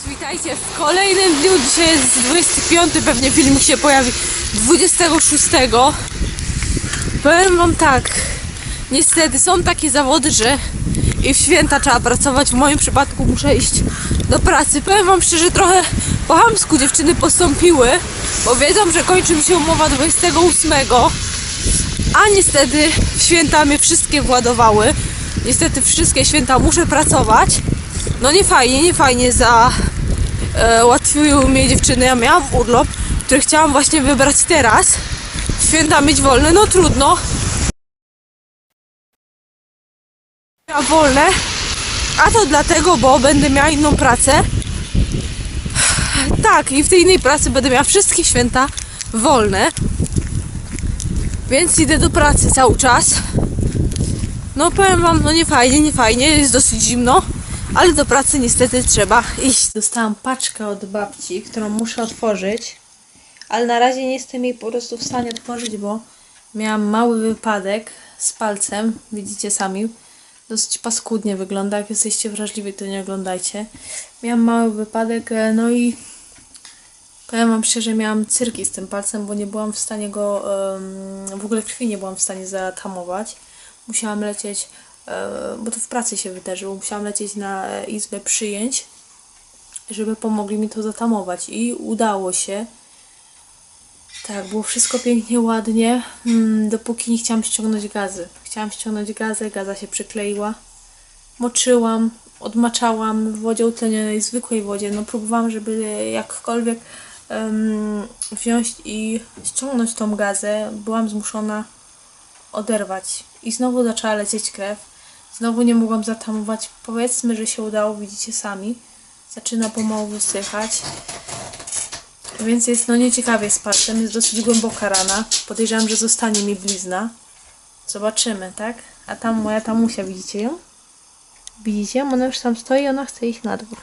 witajcie w kolejnym dniu. Dzisiaj jest 25, pewnie filmik się pojawi 26. Powiem wam tak, niestety są takie zawody, że i w święta trzeba pracować. W moim przypadku muszę iść do pracy. Powiem wam szczerze, trochę po chamsku dziewczyny postąpiły, bo wiedzą, że kończy mi się umowa 28. A niestety w święta mnie wszystkie władowały. Niestety wszystkie święta muszę pracować. No nie fajnie, nie fajnie za e, mnie dziewczyny. Ja miałam urlop, który chciałam właśnie wybrać teraz. Święta mieć wolne, no trudno. Miałam wolne, a to dlatego, bo będę miała inną pracę. Tak, i w tej innej pracy będę miała wszystkie święta wolne. Więc idę do pracy cały czas. No powiem wam, no nie fajnie, nie fajnie, jest dosyć zimno, ale do pracy niestety trzeba iść. Dostałam paczkę od babci, którą muszę otworzyć, ale na razie nie jestem jej po prostu w stanie otworzyć, bo miałam mały wypadek z palcem, widzicie sami. Dosyć paskudnie wygląda, jak jesteście wrażliwi, to nie oglądajcie. Miałam mały wypadek, e, no i Powiem wam szczerze, miałam cyrki z tym palcem, bo nie byłam w stanie go, w ogóle krwi nie byłam w stanie zatamować. Musiałam lecieć, bo to w pracy się wydarzyło, musiałam lecieć na e, izbę przyjęć, żeby pomogli mi to zatamować i udało się. Tak, było wszystko pięknie, ładnie, mm, dopóki nie chciałam ściągnąć gazy. Chciałam ściągnąć gazę, gaza się przykleiła. Moczyłam, odmaczałam w wodzie utlenionej, zwykłej wodzie. No próbowałam, żeby jakkolwiek em, wziąć i ściągnąć tą gazę. Byłam zmuszona oderwać. I znowu zaczęła lecieć krew. Znowu nie mogłam zatamować. Powiedzmy, że się udało, widzicie sami. Zaczyna pomału wysychać. Więc jest no nieciekawie z palcem. Jest dosyć głęboka rana. Podejrzewam, że zostanie mi blizna. Zobaczymy, tak? A tam moja tamusia, widzicie ją? Widzicie? Ona już tam stoi, ona chce iść na dwór.